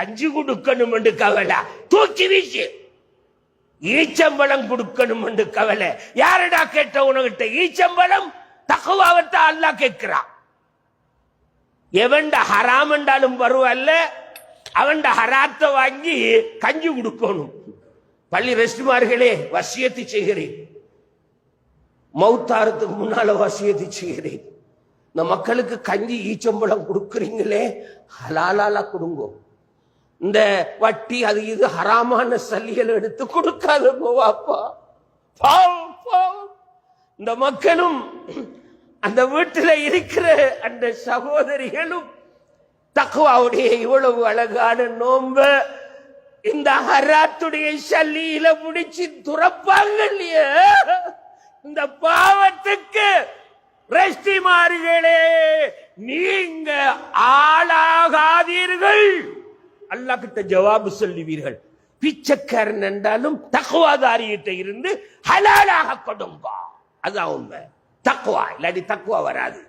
கஞ்சி கொடுக்கணும் என்று கவலை. தூக்கி வீச்சு ஈச்சம்பழம் கொடுக்கணும் என்று கவலை. யாரடா கேட்ட உனகிட்ட ஈச்சம்பழம்? தக்குவாவத்தை அல்லாஹ் கேட்கிறான் எவன்ட ஹராம் என்றாலும் பரவாயில்ல அவன்ட ஹராத்தை வாங்கி கஞ்சி கொடுக்கணும். பள்ளி ரெஸ்டுமார்களே வசியத்தை செய்கிறேன். மௌத்தாரத்துக்கு முன்னால வசியத்தை செய்கிறேன். இந்த மக்களுக்கு கஞ்சி ஈச்சம்பழம் கொடுக்குறீங்களே ஹலாலாலா கொடுங்கோ. இந்த வட்டி அது இது ஹராமான சல்லிகள் எடுத்து கொடுக்காதங்க போவாப்பா பாவம் பாவம். இந்த மக்களும் அந்த வீட்டில் இருக்கிற அந்த சகோதரிகளும் தக்குவாவுடைய இவ்வளவு அழகான நோம்ப இந்த ஹராத்துடைய சல்லியில முடிச்சு துறப்பாங்க இல்லையா? இந்த பாவத்துக்கு ரெஸ்டிமார்களே நீங்க ஆளாகாதீர்கள். அல்லாஹ் கிட்ட ஜவாபு சொல்லுவீர்கள். பிச்சைக்காரன் என்றாலும் தக்குவாதாரியிட்ட இருந்து ஹலாலாக கொடும்பா அதான் உண்மை. தக்குவா இல்லாட்டி தக்குவா வராது.